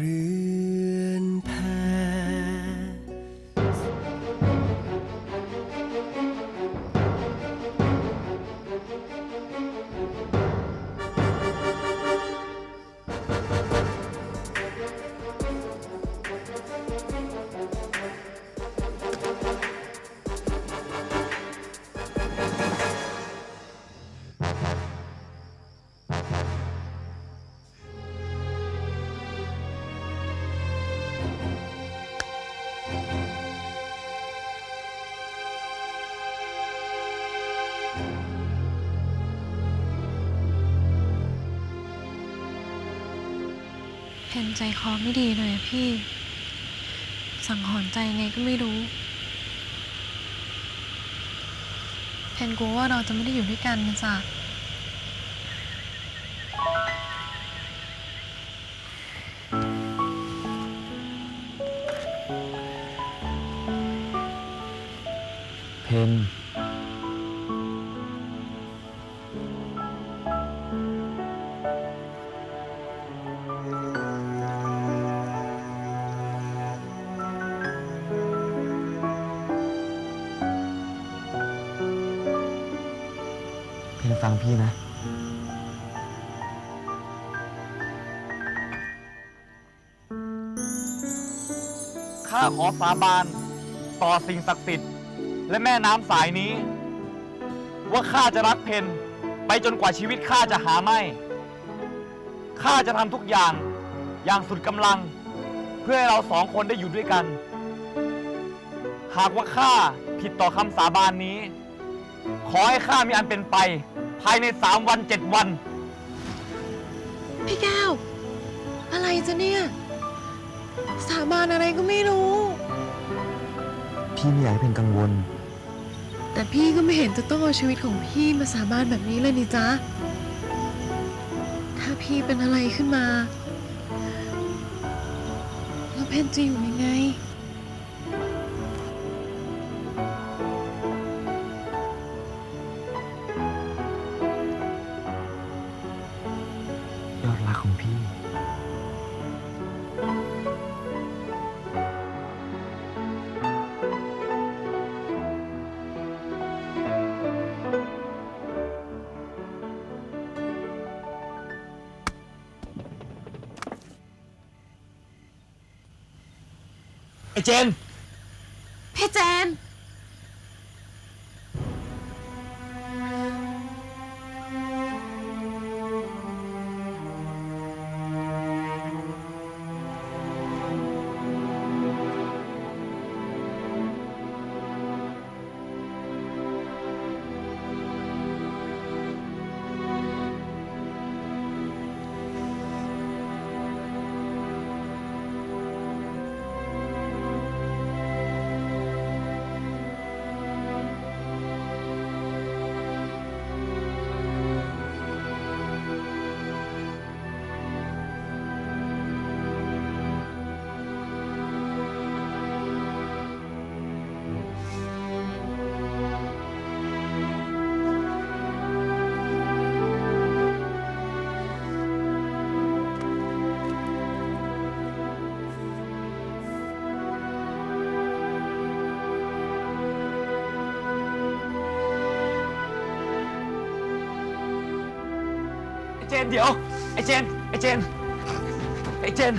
Breathe. นใจคอไม่ดีเลยพี่ สั่งหอนใจไงก็ไม่รู้เพนกลัวว่าเราจะไม่ได้อยู่ด้วยกันนะจ๊ะ ฟังพี่นะ ข้าขอสาบานต่อสิ่งศักดิ์สิทธิ์ และแม่น้ำสายนี้ ว่าข้าจะรักเพนไปจนกว่าชีวิตข้าจะหาไม่ ข้าจะทำทุกอย่างอย่างสุดกำลัง เพื่อให้เราสองคนได้อยู่ด้วยกัน หากว่าข้าผิดต่อคำสาบานนี้ ขอให้ข้ามีอันเป็นไป ภายในสามวันเจ็ดวัน พี่แก้ว อะไรจะเนี่ย สาบานอะไรก็ไม่รู้ พี่ไม่อยากให้เพนกังวล แต่พี่ก็ไม่เห็นจะต้องเอาชีวิตของพี่มาสาบานแบบนี้เลยนี่จ๊ะ ถ้าพี่เป็นอะไรขึ้นมา แล้วเพนจะอยู่ยังไง เจน พี่เจน เจนเดี๋ยว ไอ้เจน ไอ้เจน ไอ้เจน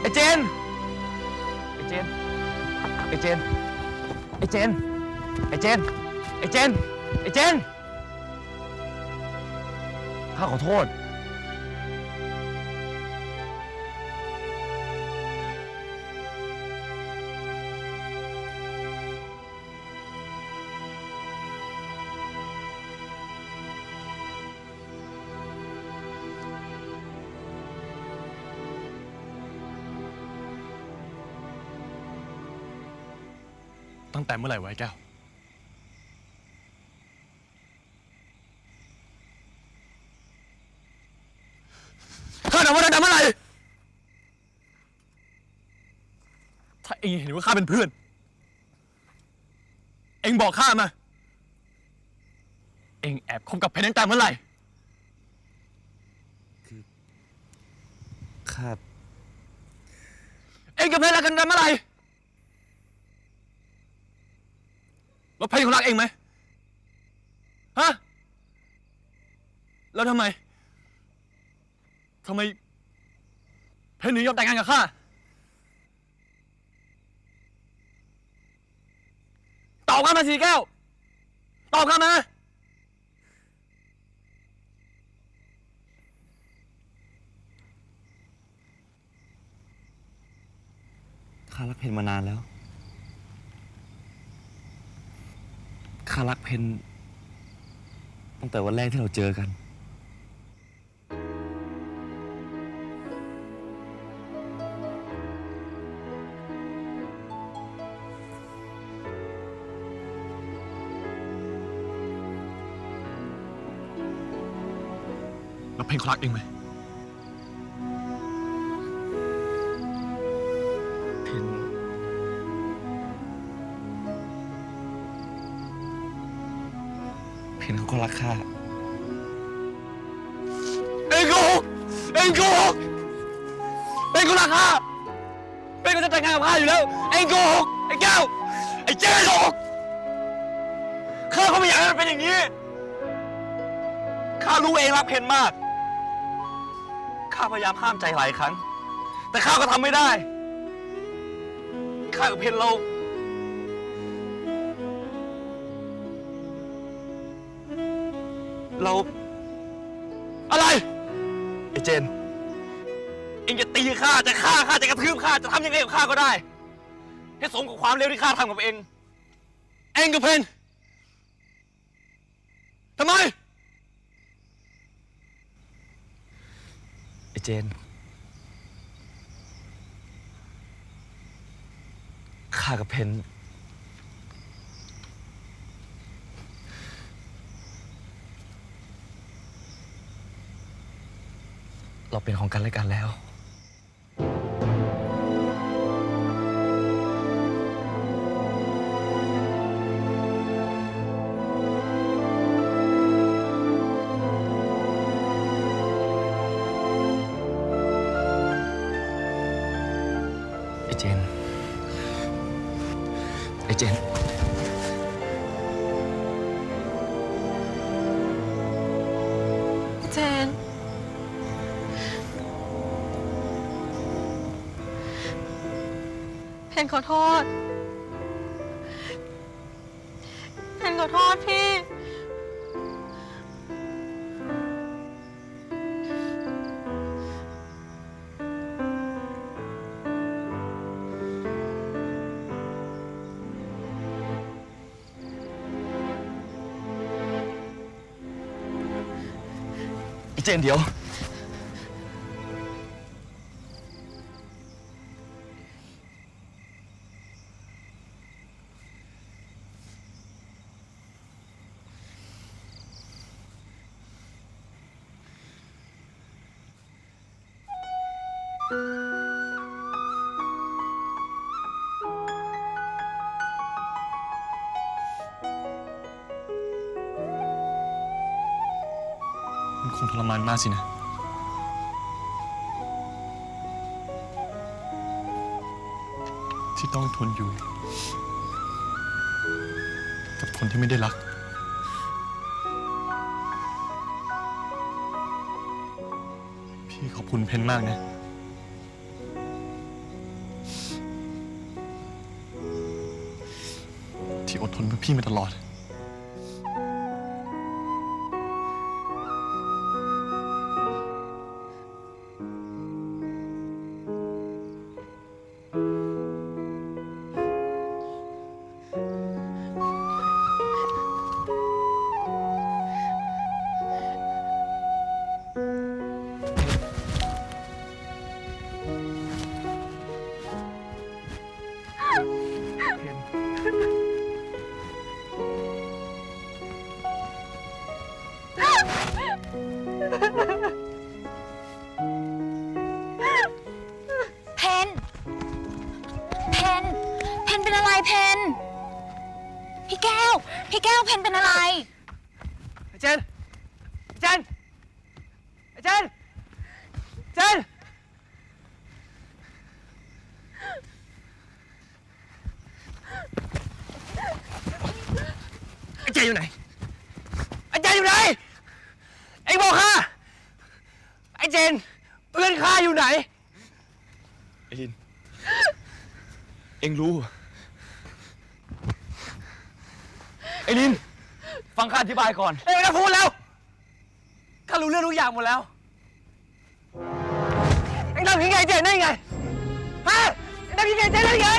ไอ้เจน ไอ้เจน ไอ้เจน ไอ้เจน ไอ้เจน ไอ้เจน ไอ้เจน ข้าขอโทษ ตั้งแต่เมื่อไหร่ไวะไอ้แก้ว องยังเห็นว่าข้าเป็นเพื่อน เองบอกข้ามา เองแอบคบกับเพนตั้งแต่เมื่อไหร่ ข้าเองกับเพนรักกันกันเมื่อไหร่ แล้วเพนเขารักเองไหมฮะ แล้วทำไม ทำไม เพนถึงยอมแต่งงานกับข้า อบข้ามาสิแก้ว ตอบข้ามา ข้ารักเพนมานานแล้ว ข้ารักเพนตั้งแต่วันแรกที่เราเจอกัน เพนเขารักเองไหมเพนเพนเขาก็รักข้าเองโกหกเองโกหกเองก็รักข้าเองก็จะแต่งงานกับข้าอยู่แล้วเองโกหกไอ้แก้วไอ้เจ๊โกหกข้าก็ไม่อยากให้มันเป็นอย่างนี้ข้ารู้เองรักเพนมาก ข้าพยายามห้ามใจหลายครั้ง แต่ข้าก็ทำไม่ได้ ข้ากับเพนเรา เรา อะไร ไอ้เจน เองจะตีข้าจะฆ่าข้าจะกระทืบข้าจะทำยังไงกับข้าก็ได้ ให้สมกับความเลวที่ข้าทำกับเอง เองกับเพนทำไม ไอ้ เจน ข้ากับเพนเราเป็นของกันและกันแล้ว ไอ้เจน ไอ้เจน เจน เพนขอโทษ ไอ้เจ รมานมากสินะ ที่ต้องทนอยู่ กับคนที่ไม่ได้รัก พี่ขอบคุณเพนมากนะ ที่อดทนเพื่อพี่มาตลอด เพน เพน เพนเป็นอะไรเพน พี่แก้ว พี่แก้วเพนเป็นอะไร ไอ้เจนไอ้เจนไอ้เจนเจนไอ้เจนอยู่ไหน ไอ้เจนอยู่ไหนเอ็งบอกข้า เจน เพื่อนข้าอยู่ไหน ไอ้ลิน เอ็งรู้ ไอ้ลิน ฟังข้าอธิบายก่อนไม่ต้องพูดแล้วข้ารู้เรื่องทุกอย่างหมดแล้ว เอ็งทำยังไงเจนได้ไง ฮะเอ็งทำยังไงเจนได้ไง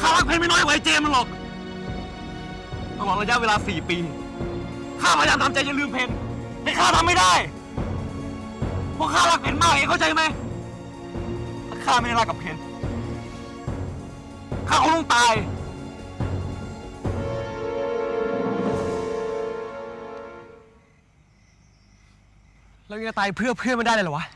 ข้ารักเพนไม่น้อยกว่าไอ้เจมันหรอกตลอดระยะเวลาสี่ปี ข้าพยายามทำใจจะลืมเพนแต่ข้าทำไม่ได้ เพราะข้ารักเพนมากเองเข้าใจไหมถ้าข้าไม่ได้รักกับเพนข้าคงต้องตาย เรายังจะตายเพื่อเพื่อนไม่ได้เลยเหรอวะ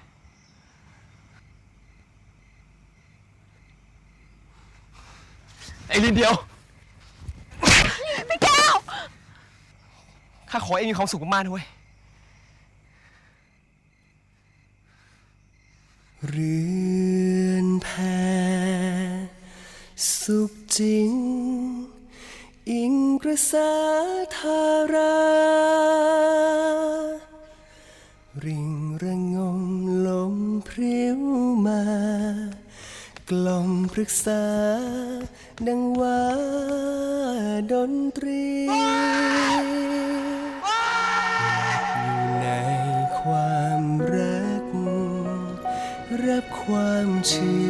ไอ้ลินเดียว พี่แก้ว ข้าขอเองมีความสุขมากๆนะเว้ย เรือนแพสุขจริง อิงกระแสธารา ริงระงมลมพริ้วมา กล่อมปรึกษา ดังว่าดนตรีอยู่ในความรัก รับความชื่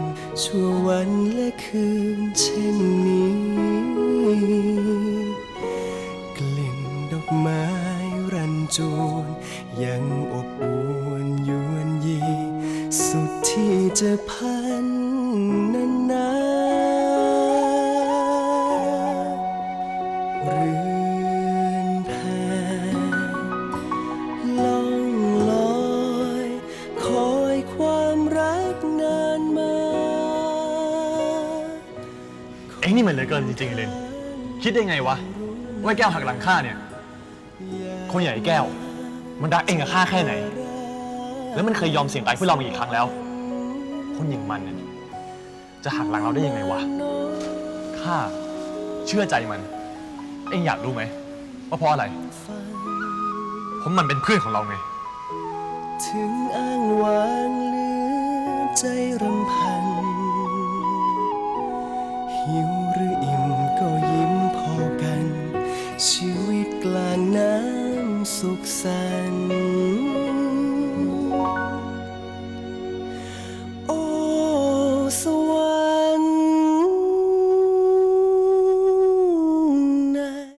นชั่ววันและคืนเช่นนี้ กลิ่นดอกไม้รันจวนยังอบอวนยวนยี สุดที่จะพัน เอ็งนี่มันเหลือเกินจริงๆเลยคิดได้ไงวะว่าแก้วหักหลังข้าเนี่ย คนใหญ่แก้ว มันรักเองกับข้าแค่ไหน แล้วมันเคยยอมเสี่ยงตายเพื่อเรามากี่ครั้งแล้ว คนอย่างมันเนี่ยจะหักหลังเราได้ยังไงวะข้าเชื่อใจมัน เอ็งอยากรู้ไหมว่าเพราะอะไรเพราะมันเป็นเพื่อนของเราไงถึงอ้างว้างเหลือใจรำพันหิว